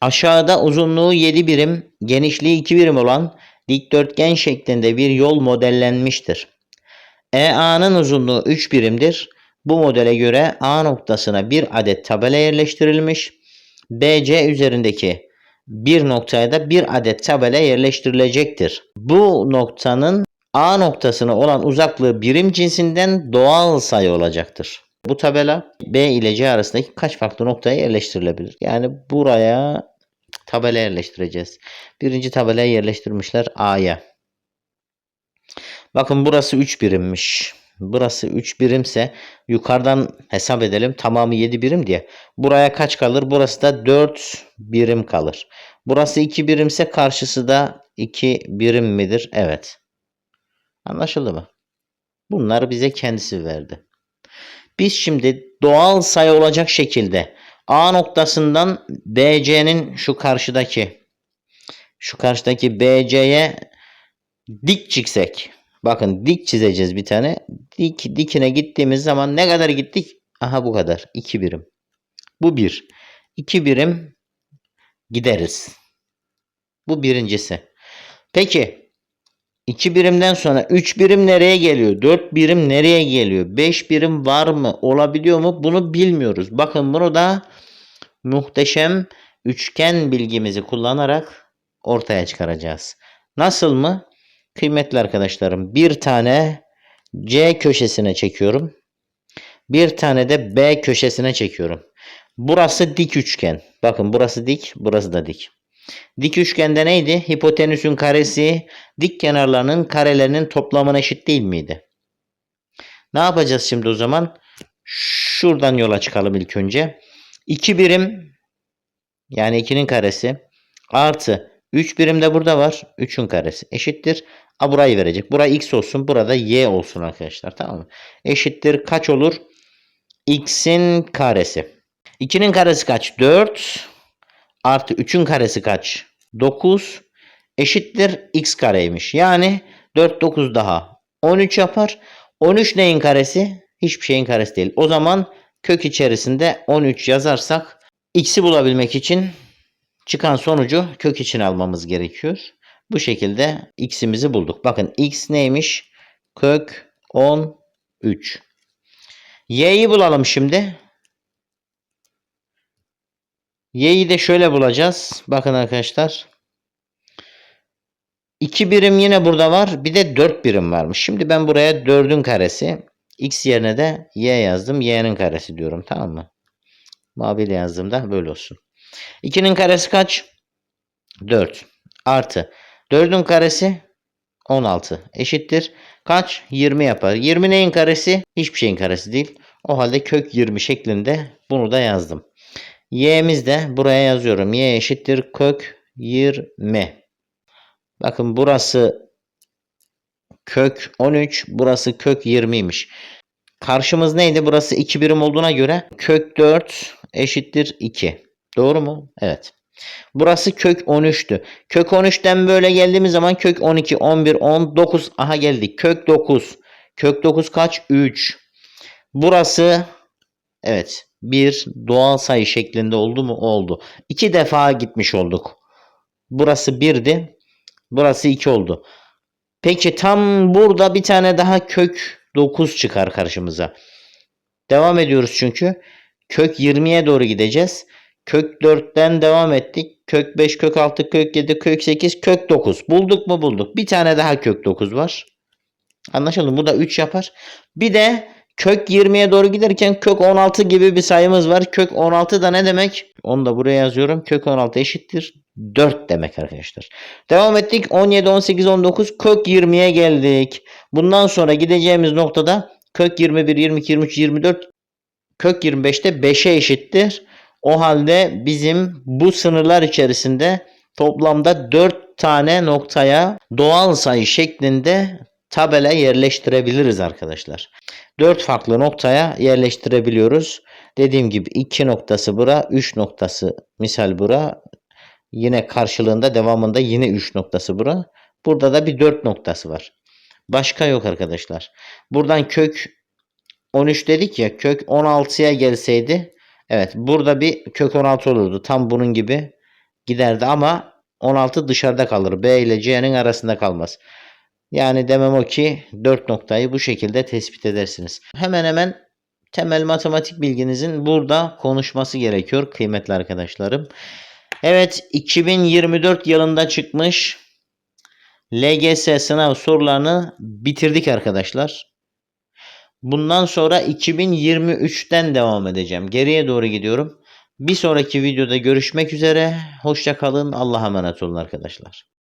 Aşağıda uzunluğu 7 birim, genişliği 2 birim olan dikdörtgen şeklinde bir yol modellenmiştir. EA'nın uzunluğu 3 birimdir. Bu modele göre A noktasına bir adet tabela yerleştirilmiş. BC üzerindeki bir noktaya da bir adet tabela yerleştirilecektir. Bu noktanın A noktasına olan uzaklığı birim cinsinden doğal sayı olacaktır. Bu tabela B ile C arasındaki kaç farklı noktaya yerleştirilebilir? Yani buraya tabela yerleştireceğiz. Birinci tabelaya yerleştirmişler A'ya. Bakın burası 3 birimmiş. Burası 3 birimse yukarıdan hesap edelim. Tamamı 7 birim diye. Buraya kaç kalır? Burası da 4 birim kalır. Burası 2 birimse karşısı da 2 birim midir? Evet. Anlaşıldı mı? Bunları bize kendisi verdi. Biz şimdi doğal sayı olacak şekilde A noktasından BC'nin şu karşıdaki şu karşıdaki BC'ye dik çiksek. Bakın dik çizeceğiz bir tane. Dik dikine gittiğimiz zaman ne kadar gittik? Aha bu kadar. 2 birim. Bu bir. 2 birim gideriz. Bu birincisi. Peki 2 birimden sonra 3 birim nereye geliyor? 4 birim nereye geliyor? 5 birim var mı? Olabiliyor mu? Bunu bilmiyoruz. Bakın bunu da muhteşem üçgen bilgimizi kullanarak ortaya çıkaracağız. Nasıl mı? Kıymetli arkadaşlarım bir tane C köşesine çekiyorum. Bir tane de B köşesine çekiyorum. Burası dik üçgen. Bakın burası dik, burası da dik. Dik üçgende neydi? Hipotenüsün karesi dik kenarlarının karelerinin toplamına eşit değil miydi? Ne yapacağız şimdi o zaman? Şuradan yola çıkalım ilk önce. 2 birim yani 2'nin karesi artı 3 birim de burada var. 3'ün karesi eşittir. A burayı verecek. Buraya x olsun. Burada y olsun arkadaşlar. Tamam mı? Eşittir. Kaç olur? x'in karesi. 2'nin karesi kaç? 4 artı 3'ün karesi kaç? 9 eşittir x kareymiş. Yani 4 9 daha 13 yapar. 13 neyin karesi? Hiçbir şeyin karesi değil. O zaman kök içerisinde 13 yazarsak x'i bulabilmek için çıkan sonucu kök için almamız gerekiyor. Bu şekilde x'imizi bulduk. Bakın x neymiş? Kök 13. Y'yi bulalım şimdi. Y'yi de şöyle bulacağız. Bakın arkadaşlar. 2 birim yine burada var. Bir de 4 birim varmış. Şimdi ben buraya 4'ün karesi. X yerine de Y yazdım. Y'nin karesi diyorum. Tamam mı? Maviyle yazdığımda böyle olsun. 2'nin karesi kaç? 4. Artı. 4'ün karesi 16. Eşittir. Kaç? 20 yapar. 20 neyin karesi? Hiçbir şeyin karesi değil. O halde kök 20 şeklinde bunu da yazdım. Y'miz de buraya yazıyorum. Y eşittir kök 20. Bakın burası kök 13. Burası kök 20'ymiş. Karşımız neydi? Burası 2 birim olduğuna göre kök 4 eşittir 2. Doğru mu? Evet. Burası kök 13'tü. Kök 13'ten böyle geldiğimiz zaman kök 12, 11, 10, 9. Aha geldik. Kök 9. Kök 9 kaç? 3. Burası evet bir doğal sayı şeklinde oldu mu? Oldu. İki defa gitmiş olduk. Burası 1'di. Burası 2 oldu. Peki tam burada bir tane daha kök 9 çıkar karşımıza. Devam ediyoruz çünkü. Kök 20'ye doğru gideceğiz. Kök 4'ten devam ettik. Kök 5, kök 6, kök 7, kök 8, kök 9. Bulduk mu bulduk. Bir tane daha kök 9 var. Anlaşıldı? Bu da 3 yapar. Bir de kök 20'ye doğru giderken kök 16 gibi bir sayımız var. Kök 16 da ne demek? Onu da buraya yazıyorum. Kök 16 eşittir 4 demek arkadaşlar. Devam ettik. 17, 18, 19 kök 20'ye geldik. Bundan sonra gideceğimiz noktada kök 21, 22, 23, 24 kök 25'te 5'e eşittir. O halde bizim bu sınırlar içerisinde toplamda 4 tane noktaya doğal sayı şeklinde tabela yerleştirebiliriz arkadaşlar. 4 farklı noktaya yerleştirebiliyoruz. Dediğim gibi 2 noktası bura, 3 noktası misal bura. Yine karşılığında devamında yine 3 noktası bura. Burada da bir 4 noktası var. Başka yok arkadaşlar. Buradan kök 13 dedik ya kök 16'ya gelseydi Evet burada bir kök 16 olurdu. Tam bunun gibi giderdi ama 16 dışarıda kalır. B ile C'nin arasında kalmaz. Yani demem o ki 4 noktayı bu şekilde tespit edersiniz. Hemen hemen temel matematik bilginizin burada konuşması gerekiyor kıymetli arkadaşlarım. Evet 2024 yılında çıkmış LGS sınav sorularını bitirdik arkadaşlar. Bundan sonra 2023'ten devam edeceğim. Geriye doğru gidiyorum. Bir sonraki videoda görüşmek üzere. Hoşça kalın. Allah'a emanet olun arkadaşlar.